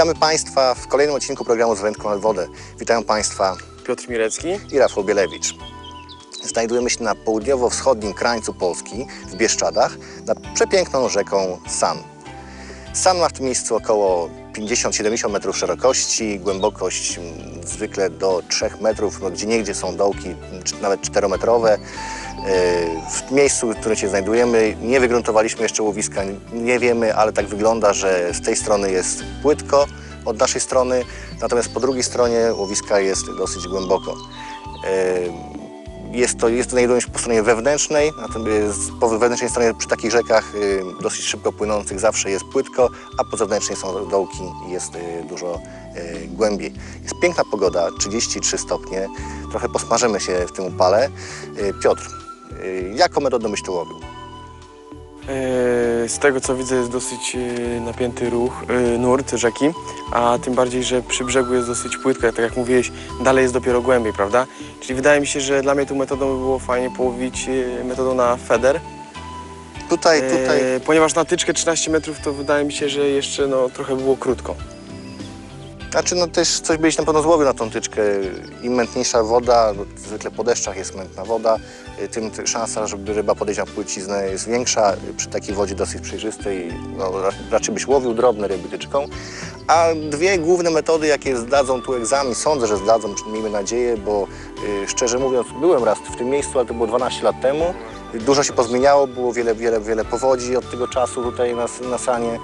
Witamy Państwa w kolejnym odcinku programu Z Wędką nad wodę. Witają Państwa Piotr Mirecki. i Rafał Bielewicz. Znajdujemy się na południowo-wschodnim krańcu Polski, w Bieszczadach, nad przepiękną rzeką San. San ma w tym miejscu około 50-70 metrów szerokości, głębokość zwykle do 3 metrów, no, gdzie niegdzie są dołki nawet 4-metrowe. Yy, W miejscu, w którym się znajdujemy, nie wygruntowaliśmy jeszcze łowiska, nie wiemy, ale tak wygląda, że z tej strony jest płytko od naszej strony, natomiast po drugiej stronie łowiska jest dosyć głęboko. Yy, jest to, jest to znajduje się po stronie wewnętrznej, po wewnętrznej stronie przy takich rzekach y, dosyć szybko płynących zawsze jest płytko, a po zewnętrznej są dołki i jest dużo głębiej. Jest piękna pogoda, 33 stopnie, trochę posmażymy się w tym upale. Piotr, jaką metodą byś to łowił? E, Z tego co widzę jest dosyć e, napięty ruch, e, nurt rzeki, a tym bardziej, że przy brzegu jest dosyć płytko, tak jak mówiłeś, dalej jest dopiero głębiej, prawda? Czyli wydaje mi się, że dla mnie tą metodą by było fajnie połowić metodą na feder. Tutaj, tutaj Ponieważ na tyczkę 13 metrów to wydaje mi się, że jeszcze no, trochę było krótko. Znaczy, no też coś byś na pewno złowił na tą tyczkę. Im mętniejsza woda, bo zwykle po deszczach jest mętna woda, y, tym ty- szansa, żeby ryba podejść na płyciznę jest większa. Przy takiej wodzie dosyć przejrzystej no, ra- raczej byś łowił drobne ryby tyczką. A dwie główne metody, jakie zdadzą tu egzamin, sądzę, że zdadzą, miejmy nadzieję, bo y, szczerze mówiąc, byłem raz w tym miejscu, ale to było 12 lat temu. Dużo się pozmieniało, było wiele, wiele, wiele powodzi od tego czasu tutaj na, na Sanie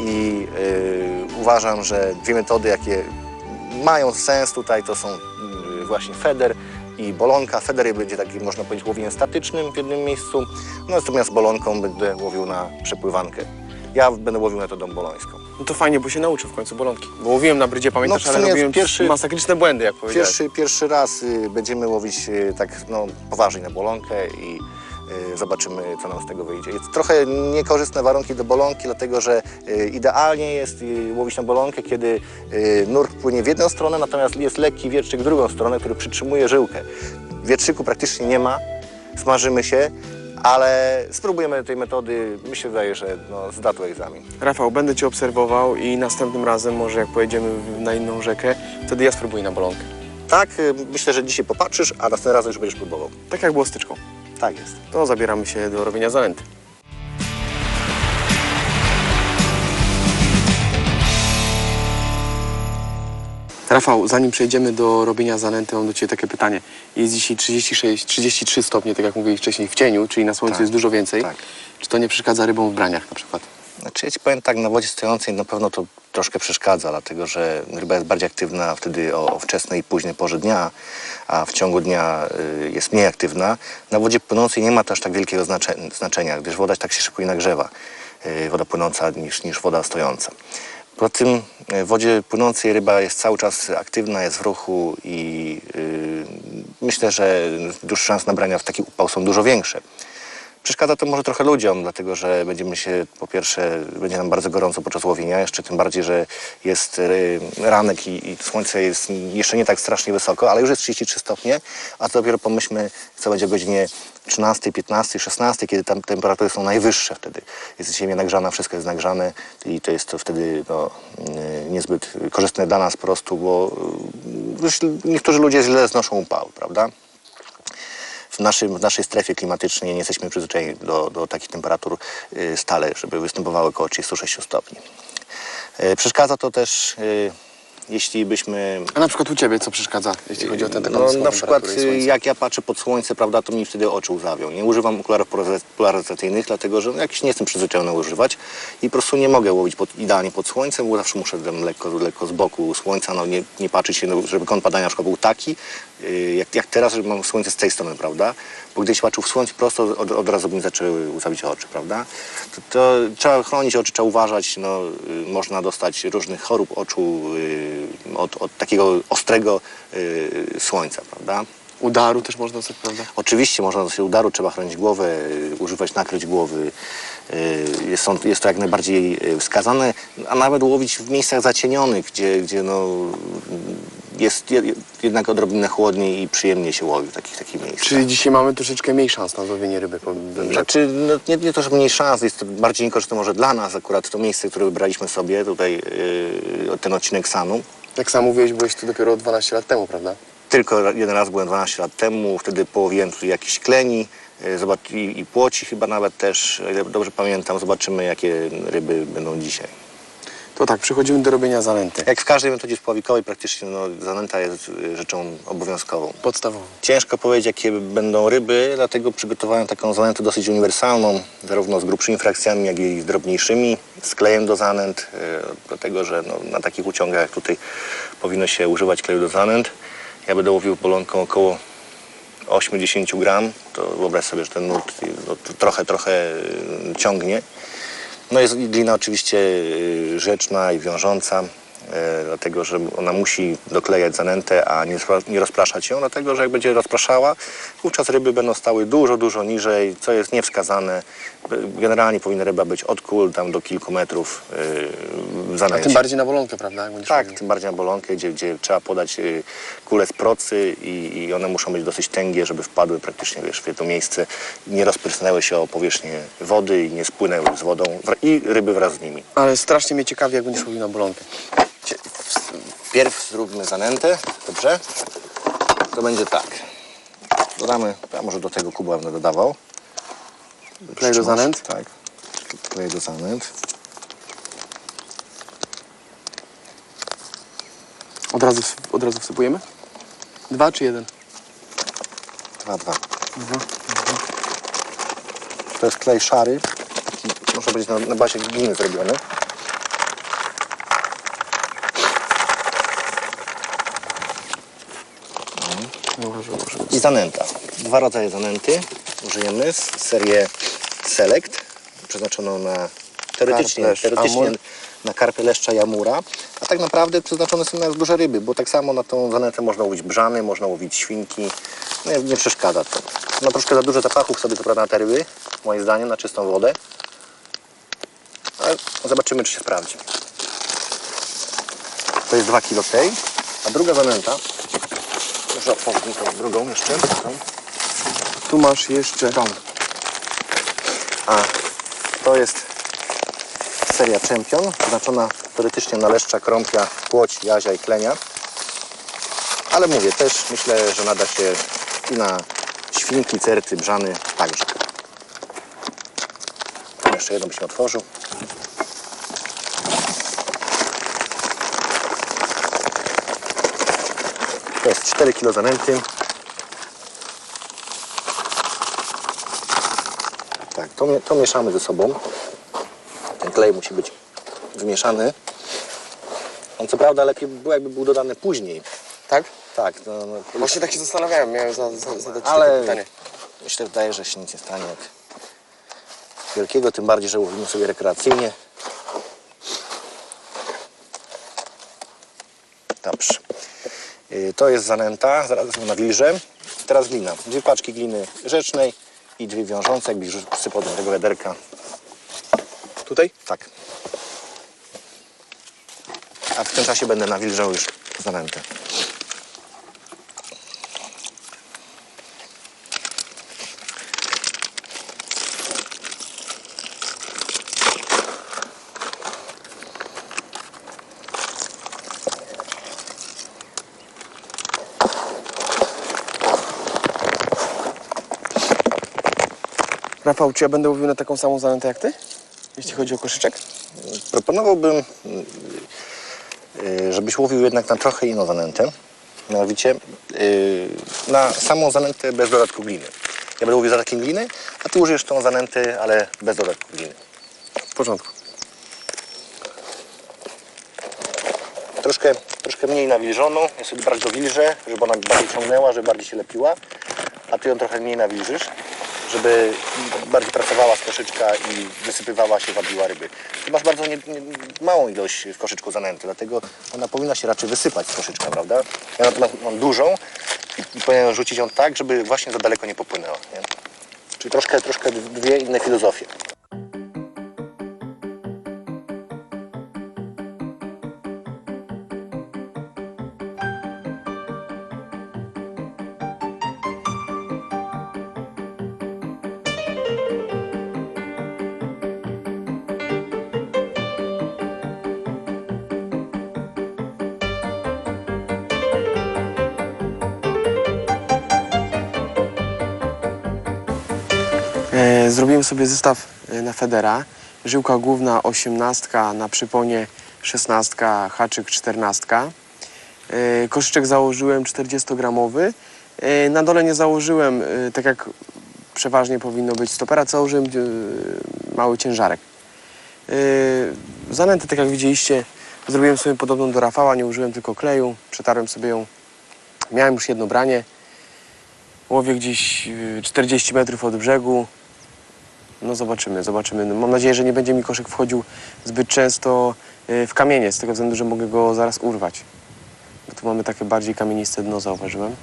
i y, uważam, że dwie metody, jakie mają sens tutaj, to są y, właśnie feder i bolonka. Feder będzie takim, można powiedzieć, łowieniem statycznym w jednym miejscu, no, natomiast bolonką będę łowił na przepływankę. Ja będę łowił metodą bolońską. No to fajnie, bo się nauczę w końcu bolonki. Bo łowiłem na brydzie, pamiętasz, No, w ale sumie robiłem pierwszy- masakryczne błędy, jak powiedziałeś. Pierwszy, pierwszy raz y, będziemy łowić y, tak no, poważnie na bolonkę i zobaczymy, co nam z tego wyjdzie. Jest trochę niekorzystne warunki do bolonki, dlatego że y, idealnie jest y, łowić na bolonkę, kiedy nurt płynie w jedną stronę, natomiast jest lekki wietrzyk w drugą stronę, który przytrzymuje żyłkę. Wietrzyku praktycznie nie ma, smażymy się, ale spróbujemy tej metody. Mi się wydaje, że no, zda to egzamin. Rafał, będę Cię obserwował i następnym razem, może jak pojedziemy na inną rzekę, wtedy ja spróbuję na bolonkę. Tak, myślę, że dzisiaj popatrzysz, a następnym razem już będziesz próbował. Tak jak było z tyczką. Tak jest. To zabieramy się do robienia zanęty. Rafał, zanim przejdziemy do robienia zanęty, mam do Ciebie takie pytanie. Jest dzisiaj 36, 33 stopnie, tak jak mówiłeś wcześniej, w cieniu, czyli na słońcu Tak, jest dużo więcej. tak. Czy to nie przeszkadza rybom w braniach na przykład? Znaczy ja ci powiem tak, na wodzie stojącej na pewno to troszkę przeszkadza, dlatego że ryba jest bardziej aktywna wtedy o, wczesnej i późnej porze dnia, a w ciągu dnia y, jest mniej aktywna. Na wodzie płynącej nie ma to aż tak wielkiego znacze, znaczenia, gdyż woda tak się szybko nie nagrzewa, y, woda płynąca niż, niż woda stojąca. Poza tym y, w wodzie płynącej ryba jest cały czas aktywna, jest w ruchu i myślę, że już szans nabrania w taki upał są dużo większe. Przeszkadza to może trochę ludziom, dlatego że będziemy się, po pierwsze, będzie nam bardzo gorąco podczas łowienia, jeszcze tym bardziej, że jest y, ranek i, i słońce jest jeszcze nie tak strasznie wysoko, ale już jest 33 stopnie, a to dopiero pomyślmy, co będzie o godzinie 13, 15, 16, kiedy tam temperatury są najwyższe wtedy. Jest ziemia nagrzana, wszystko jest nagrzane i to jest to wtedy no, y, niezbyt korzystne dla nas po prostu, bo y, niektórzy ludzie źle znoszą upał, prawda? W, naszym, w naszej strefie klimatycznej nie jesteśmy przyzwyczajeni do, do takich temperatur y, stale, żeby występowały około 36 stopni. Y, Przeszkadza to też, y, jeśli byśmy... A na przykład u Ciebie co przeszkadza, jeśli chodzi o ten taką No, na przykład jak ja patrzę pod słońce, prawda, to mi wtedy oczy łzawią. Nie używam okularów polaryz- polaryzacyjnych, dlatego że no, jakiś nie jestem przyzwyczajony używać i po prostu nie mogę łowić pod, idealnie pod słońcem, bo zawsze muszę tam lekko, lekko z boku słońca, no, nie, nie patrzeć się, no, żeby kąt padania na przykład był taki, y, jak, jak teraz, że mam słońce z tej strony, prawda? Bo gdyś patrzył w słońce prosto, od, od razu by mi zaczęły łzawić oczy, prawda? To, to trzeba chronić oczy, trzeba uważać, no, y, można dostać różnych chorób oczu y, od, od takiego ostrego y, słońca, prawda? Udaru też można dostać, prawda? Oczywiście można się udaru, trzeba chronić głowę, y, używać nakryć głowy. Y, Jest, on, jest to jak najbardziej wskazane, a nawet łowić w miejscach zacienionych, gdzie, gdzie no, jest je- jednak odrobinę chłodniej i przyjemniej się łowi w takich, takich miejscach. Czyli dzisiaj mamy troszeczkę mniej szans na złowienie ryby. Znaczy, no, nie, nie to, że mniej szans, jest to bardziej niekorzystne może dla nas akurat to miejsce, które wybraliśmy sobie, tutaj yy, ten odcinek Sanu. Jak sam mówiłeś, byłeś tu dopiero 12 lat temu, prawda? Tylko jeden raz byłem 12 lat temu, wtedy połowiłem tu jakiś kleni yy, zobacz, i, i płoci chyba nawet też, dobrze pamiętam, zobaczymy jakie ryby będą dzisiaj. To tak, przechodzimy do robienia zanęty. Jak w każdej metodzie spławikowej praktycznie no, zanęta jest y, rzeczą obowiązkową. Podstawową. Ciężko powiedzieć, jakie będą ryby, dlatego przygotowałem taką zanętę dosyć uniwersalną, zarówno z grubszymi frakcjami, jak i z drobniejszymi, z klejem do zanęt, y, dlatego że no, na takich uciągach jak tutaj powinno się używać kleju do zanęt. Ja będę łowił bolonką około 80 gram, to wyobraź sobie, że ten nurt y, no, trochę, trochę y, ciągnie. No jest glina oczywiście y, rzeczna i wiążąca, dlatego że ona musi doklejać zanętę, a nie, rozpraszać ją, dlatego że jak będzie rozpraszała, wówczas ryby będą stały dużo, dużo niżej, co jest niewskazane. Generalnie powinna ryba być od kul tam do kilku metrów y, w A zanęcie. tym bardziej na bolonkę, prawda? Tak, tym bardziej na bolonkę, gdzie, gdzie trzeba podać y, kule z procy i, i one muszą być dosyć tęgie, żeby wpadły praktycznie wiesz, w to miejsce, nie rozprysnęły się o powierzchnię wody i nie spłynęły z wodą i ryby wraz z nimi. Ale strasznie mnie ciekawi, jak będziesz łowił na bolonkę. Pierw zróbmy zanętę, dobrze? To będzie tak. Dodamy, a może do tego kuba będę dodawał. Klej do zanęt? Tak. Klej do zanęt. Od razu, od razu wsypujemy? Dwa czy jeden? Dwa, dwa. To jest klej szary. Może być na, na bazie gliny zrobiony. Może, może. I zanęta. Dwa rodzaje zanęty użyjemy. z Serię Select, przeznaczoną na teoretycznie, Karp, teoretycznie na karpę leszcza i amura, a tak naprawdę przeznaczone są na duże ryby, bo tak samo na tą zanętę można łowić brzany, można łowić świnki. Nie, nie przeszkadza to. Ma troszkę za dużo zapachów sobie prawda na te ryby, moim zdaniem, na czystą wodę. Ale zobaczymy, czy się sprawdzi. To jest 2 kg tej, a druga zanęta, otworzyć tą drugą jeszcze. Tą. Tu masz jeszcze... A to jest seria Champion, znaczona teoretycznie na leszcza, krąpia, płoć, jazia i klenia. Ale mówię, też myślę, że nada się i na świnki, certy, brzany także. Tam jeszcze jedną byśmy otworzył. To jest 4 kg zanęty. Tak, to, to mieszamy ze sobą. Ten klej musi być wymieszany. On co prawda lepiej by było, jakby był dodany później. Tak? Tak, no, no, Właśnie tak się zastanawiałem, miałem za, za, zadać ale pytanie. myślę, wydaje, że się nic nie stanie. Jak wielkiego, tym bardziej, że łowimy sobie rekreacyjnie. Dobrze. Y, To jest zanęta, zaraz nawilżę. Teraz glina. Dwie paczki gliny rzecznej i dwie wiążące, jakbyś rzu- wsypał do tego wiaderka. Tutaj? Tak. A w tym czasie będę nawilżał już zanętę. Rafał, czy ja będę łowił na taką samą zanętę jak ty? Jeśli chodzi o koszyczek? Proponowałbym, y, żebyś łowił jednak na trochę inną zanętę. Mianowicie y, na samą zanętę bez dodatku gliny. Ja będę łowił dodatkiem gliny, a ty użyjesz tą zanętę, ale bez dodatku gliny. W porządku. Troszkę, troszkę mniej nawilżoną. Ja sobie bardziej dowilżę, żeby ona bardziej ciągnęła, żeby bardziej się lepiła. A ty ją trochę mniej nawilżysz, żeby bardziej pracowała z koszyczka i wysypywała się, wabiła ryby. Ty masz bardzo nie, nie, małą ilość w koszyczku zanęty, dlatego ona powinna się raczej wysypać z koszyczka, prawda? Ja natomiast mam dużą i, i powinienem rzucić ją tak, żeby właśnie za daleko nie popłynęła. Nie? Czyli troszkę, troszkę dwie inne filozofie. Zrobiłem sobie zestaw e, na Federa. Żyłka główna 18, na przyponie 16, haczyk 14. E, koszyczek założyłem 40-gramowy. E, na dole nie założyłem, e, tak jak przeważnie powinno być stopera, założyłem e, mały ciężarek. Zanętę, tak jak widzieliście, zrobiłem sobie podobną do Rafała, nie użyłem tylko kleju, przetarłem sobie ją. Miałem już jedno branie. Łowię gdzieś yy, 40 metrów od brzegu. No zobaczymy, zobaczymy. No, mam nadzieję, że nie będzie mi koszyk wchodził zbyt często yy, w kamienie, z tego względu, że mogę go zaraz urwać. Bo tu mamy takie bardziej kamieniste dno, zauważyłem.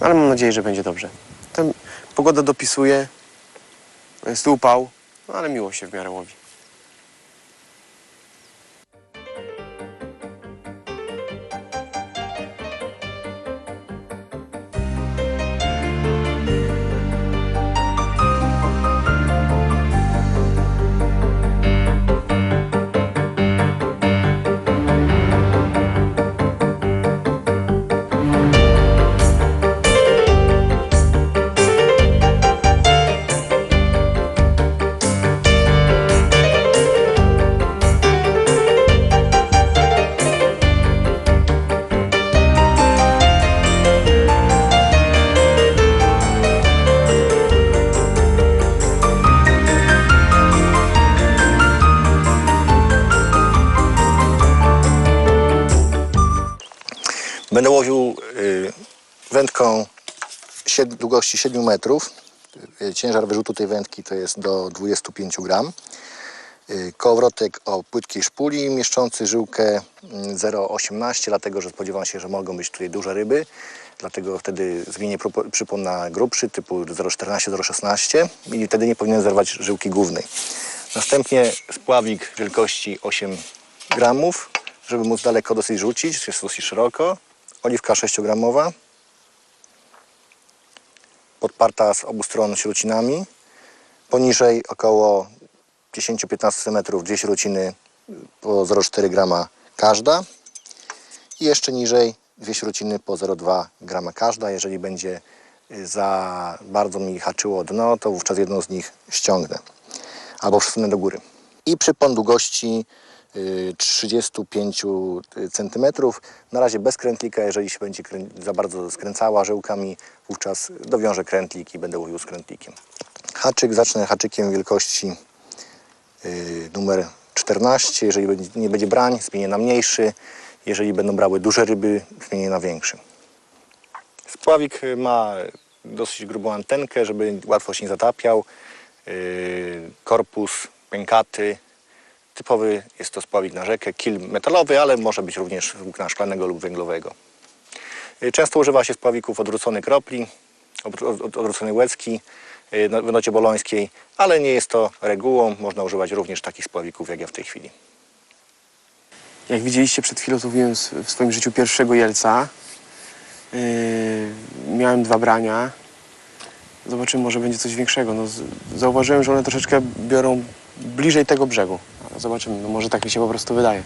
Ale mam nadzieję, że będzie dobrze. Tam pogoda dopisuje, jest upał, no ale miło się w miarę łowi. Będę łowił y, wędką długości 7 metrów. Y, Ciężar wyrzutu tej wędki to jest do 25 gram. Y, Kołowrotek o płytkiej szpuli mieszczący żyłkę mm, 0,18, dlatego że spodziewam się, że mogą być tutaj duże ryby. Dlatego wtedy zmienię przypon na grubszy typu 0,14-0,16 i wtedy nie powinien zerwać żyłki głównej. Następnie spławik wielkości 8 gramów, żeby móc daleko dosyć rzucić, jest dosyć szeroko. Oliwka 6-gramowa, podparta z obu stron śrucinami. Poniżej około 10-15 cm dwie śruciny po 0,4 grama każda. I jeszcze niżej dwie śruciny po 0,2 grama każda. Jeżeli będzie y, za bardzo mi haczyło dno, to wówczas jedną z nich ściągnę albo przesunę do góry. I przypon długości 35 cm. Na razie bez krętlika, jeżeli się będzie za bardzo skręcała żyłkami, wówczas dowiążę krętlik i będę łowił z krętlikiem. Haczyk zacznę haczykiem wielkości y, numer 14. Jeżeli nie będzie brań, zmienię na mniejszy. Jeżeli będą brały duże ryby, zmienię na większy. Spławik y, ma dosyć grubą antenkę, żeby łatwo się nie zatapiał. Yy, Korpus pękaty. Typowy jest to spławik na rzekę, kil metalowy, ale może być również włókna szklanego lub węglowego. Yy, Często używa się spławików odwróconej kropli, odwró- od- odwróconej łezki yy, na- w nocie bolońskiej, ale nie jest to regułą. Można używać również takich spławików jak ja w tej chwili. Jak widzieliście przed chwilą, s- w swoim życiu pierwszego jelca. Yy, miałem dwa brania. Zobaczymy, może będzie coś większego. No, zauważyłem, że one troszeczkę biorą bliżej tego brzegu. Zobaczymy, no, może tak mi się po prostu wydaje.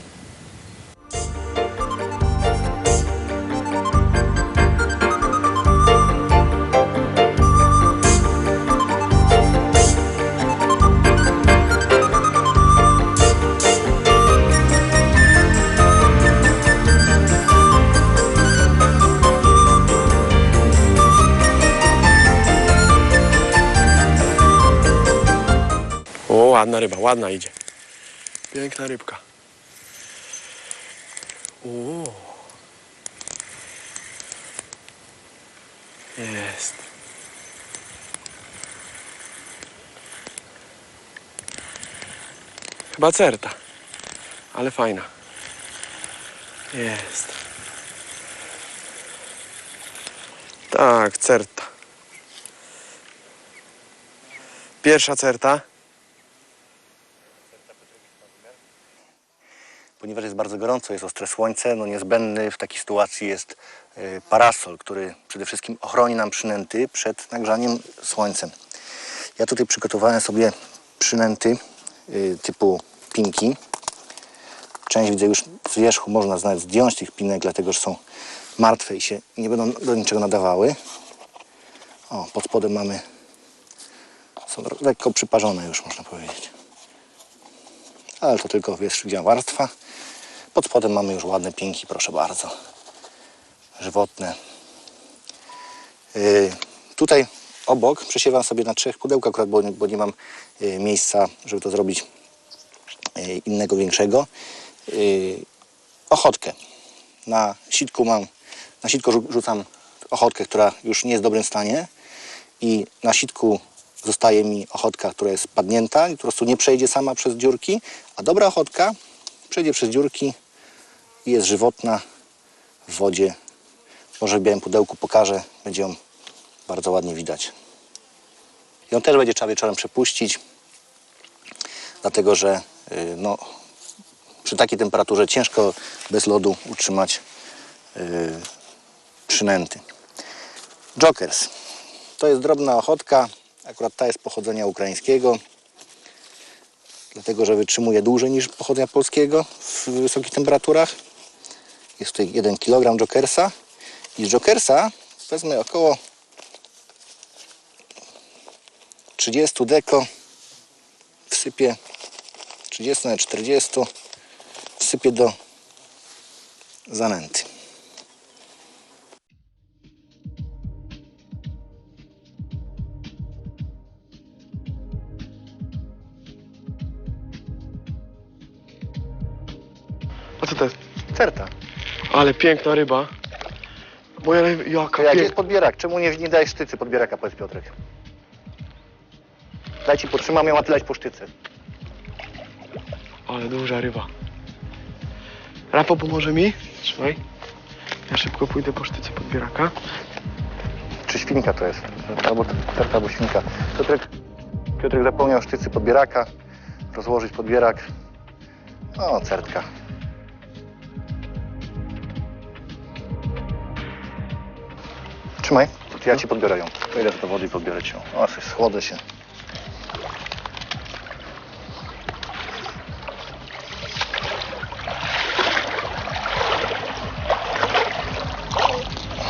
O, ładna ryba, ładna idzie. Piękna rybka. O. Jest. Chyba certa, ale fajna. Jest. Tak, certa. Pierwsza certa. Ponieważ jest bardzo gorąco, jest ostre słońce, no niezbędny w takiej sytuacji jest y, parasol, który przede wszystkim ochroni nam przynęty przed nagrzaniem słońcem. Ja tutaj przygotowałem sobie przynęty y, typu pinki. Część widzę już z wierzchu, można znać zdjąć tych pinek, dlatego że są martwe i się nie będą do niczego nadawały. O, pod spodem mamy Są lekko przyparzone już, można powiedzieć. Ale to tylko wierzchnia warstwa. Pod spodem mamy już ładne pinki, proszę bardzo. Żywotne. Yy, tutaj obok przesiewam sobie na trzech pudełkach, akurat, bo, bo nie mam yy, miejsca, żeby to zrobić yy, innego, większego. Yy, ochotkę. Na sitku mam, na sitko rzu- rzucam ochotkę, która już nie jest w dobrym stanie i na sitku zostaje mi ochotka, która jest padnięta i po prostu nie przejdzie sama przez dziurki, a dobra ochotka przejdzie przez dziurki i jest żywotna w wodzie. Może w białym pudełku pokażę, będzie ją bardzo ładnie widać. Ją też będzie trzeba wieczorem przepuścić, dlatego że y, no, przy takiej temperaturze ciężko bez lodu utrzymać y, przynęty. Jokers. To jest drobna ochotka. Akurat ta jest pochodzenia ukraińskiego. Dlatego, że wytrzymuje dłużej niż pochodzenia polskiego w wysokich temperaturach. Jest tutaj 1 kg jokersa. I z jokersa wezmę około 30 deko. Wsypię 30 na 40. Wsypię do zanęty. A co to jest? Certa. Ale piękna ryba. Moja ryba, jaka jak jest piękna. podbierak? Czemu nie, nie dajesz sztycy podbieraka, powiedz Piotrek? Daj ci potrzymam ją, a ty dać po sztyce. Ale duża ryba. Rapo pomoże mi? Trzymaj. Ja szybko pójdę po sztyce podbieraka. Czy świnka to jest? Albo certa, albo świnka. Piotrek, Piotrek zapomniał sztycy podbieraka, rozłożyć podbierak. O, certka. Trzymaj, to ja ci podbiorę ją. Wejdę do wody i podbiorę ci ją. O, coś schłodzę się.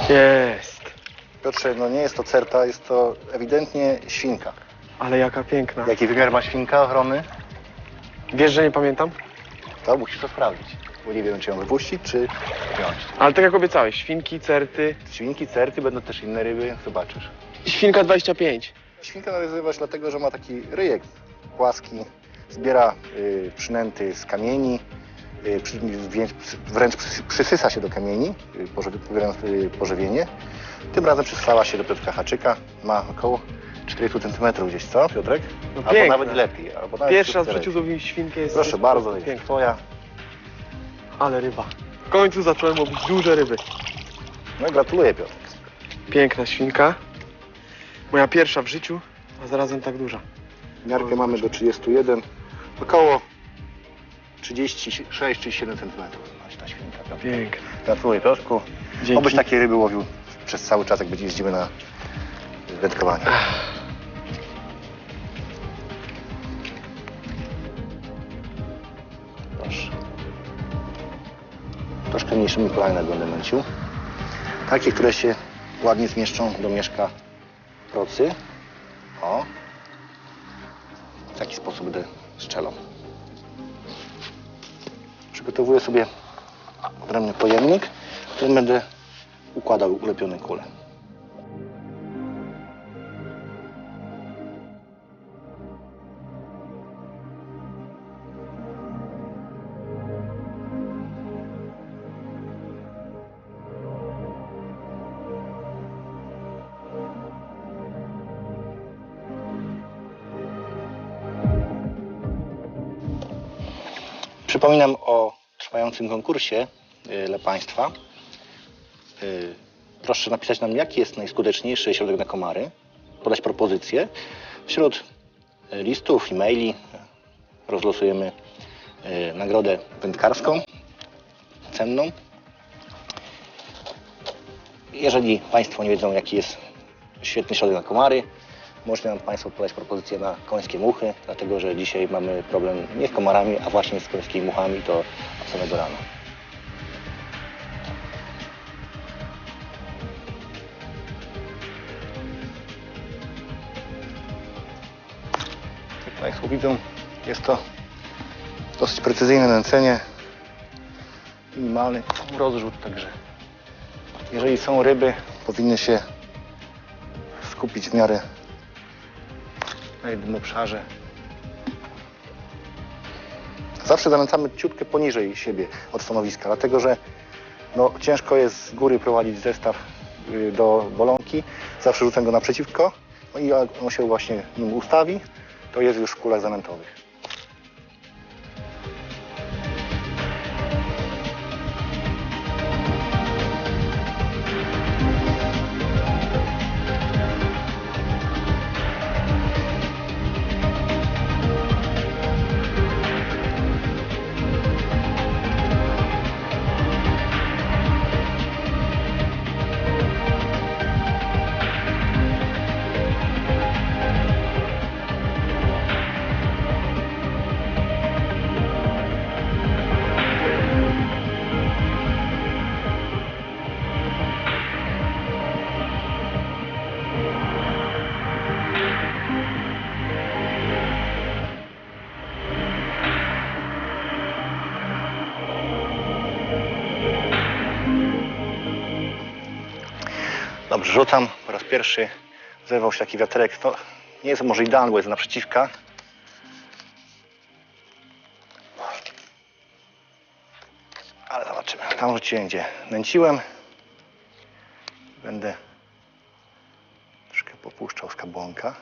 Jest. Piotrze, no nie jest to certa, jest to ewidentnie świnka. Ale jaka piękna. Jaki wymiar ma świnka ochrony? Wiesz, że nie pamiętam? To musisz to sprawdzić. Bo nie wiem, czy ją wypuścić, czy wziąć. Ale tak jak obiecałeś, świnki, certy. Świnki, certy, będą też inne ryby, zobaczysz. Świnka 25. Świnka nazywasz dlatego, że ma taki ryjek płaski, zbiera y, przynęty z kamieni, y, przy, wręcz, wręcz przys- przysysa się do kamieni, y, pobierając y, pożywienie. Tym razem przysysała się do Piotrka Haczyka, ma około 40 cm gdzieś, co Piotrek? No albo piękna. nawet lepiej. Albo nawet Pierwszy raz w życiu lepiej. złowiłem świnkę. Jest Proszę jest bardzo, piękna. jest twoja. Ale ryba. W końcu zacząłem łowić duże ryby. No i gratuluję Piotr. Piękna świnka. Moja pierwsza w życiu, a zarazem tak duża. Miarkę mamy do 31, około 36-37 cm. Właśnie ta świnka. Piękna. Gratuluję Piotrku. Dzięki. Obyś takie ryby łowił przez cały czas, jak będzie jeździmy na wędkowanie. Troszkę mniejszymi polami będę męcił. Takie, które się ładnie zmieszczą do mieszka procy. O. W taki sposób będę strzelał. Przygotowuję sobie odrębny pojemnik, w którym będę układał ulepione kule. Przypominam o trwającym konkursie y, dla Państwa. Y, Proszę napisać nam, jaki jest najskuteczniejszy środek na komary, podać propozycje. Wśród y, listów, e-maili y, rozlosujemy nagrodę wędkarską, cenną. Jeżeli Państwo nie wiedzą, jaki jest świetny środek na komary, Możecie nam Państwo podać propozycję na końskie muchy, dlatego że dzisiaj mamy problem nie z komarami, a właśnie z końskimi muchami, to od samego rana. Państwo widzą, jest to dosyć precyzyjne nęcenie. Minimalny rozrzut, także jeżeli są ryby, powinny się skupić w miarę na jednym obszarze. Zawsze zanęcamy ciutkę poniżej siebie od stanowiska, dlatego że no, ciężko jest z góry prowadzić zestaw y, do bolonki. Zawsze rzucam go naprzeciwko no i jak on się właśnie nim ustawi, to jest już w kulach zanętowych. Dobrze, rzucam po raz pierwszy. Zerwał się taki wiaterek. To nie jest może idealny, bo jest naprzeciwka. Ale zobaczymy. Tam rzuciłem, gdzie nęciłem. Będę troszkę popuszczał z kabłonka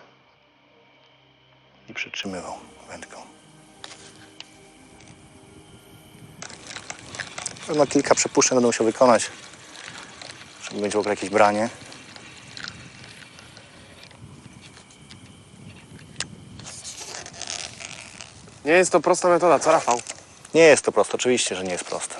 i przytrzymywał wędką. Pewno kilka przepuszczeń będę musiał wykonać, żeby mieć w ogóle jakieś branie. Nie jest to prosta metoda, co Rafał? Nie jest to proste, oczywiście, że nie jest proste.